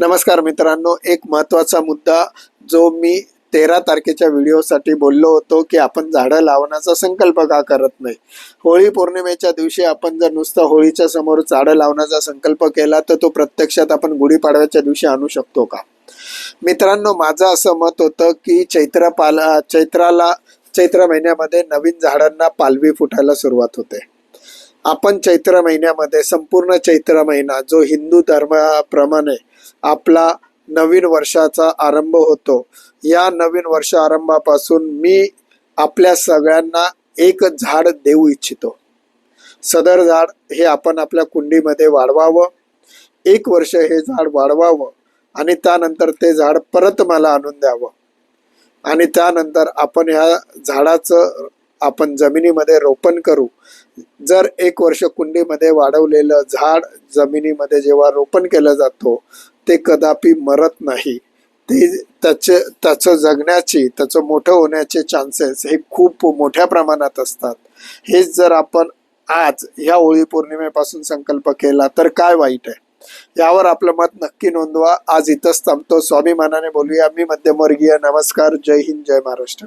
नमस्कार मित्रांनो एक महत्त्वाचा मुद्दा जो मी तेरा तारखेच्या व्हिडिओसाठी बोललो होतो की आपण झाडं लावण्याचा संकल्प का करत नाही. होळी पौर्णिमेच्या दिवशी आपण जर नुसतं होळीच्या समोर झाडं लावण्याचा संकल्प केला तर तो प्रत्यक्षात आपण गुढीपाडव्याच्या दिवशी आणू शकतो का? मित्रांनो माझं असं मत होतं की चैत्र पाला चैत्राला चैत्र महिन्यामध्ये नवीन झाडांना पालवी फुटायला सुरुवात होते. आपण चैत्र महिन्यामध्ये संपूर्ण चैत्र महिना जो हिंदू धर्माप्रमाणे आपला नवीन वर्षाचा आरंभ होतो या नवीन वर्ष आरंभापासून मी आपल्या सगळ्यांना एक झाड देऊ इच्छितो. सदर झाड हे आपण आपल्या कुंडीमध्ये वाढवावं एक वर्ष हे झाड वाढवावं आणि त्यानंतर ते झाड परत मला आणून द्यावं. आणि त्यानंतर आपण ह्या झाडाचं आपण जमिनीमध्ये रोपण करू. जर एक वर्ष कुंडीमध्ये वाढवलेलं झाड जमिनीमध्ये जेव्हा रोपण केलं जातो ते कदापि मरत नाही. ते त्याचे त्याचं जगण्याची त्याचं मोठं होण्याचे चान्सेस हे खूप मोठ्या प्रमाणात असतात. हेच जर आपण आज ह्या होळी पौर्णिमेपासून संकल्प केला तर काय वाईट आहे? यावर आपलं मत नक्की नोंदवा. आज इथंच थांबतो. स्वाभिमानाने बोलूया. मी मध्यमवर्गीय. नमस्कार. जय हिंद. जय महाराष्ट्र.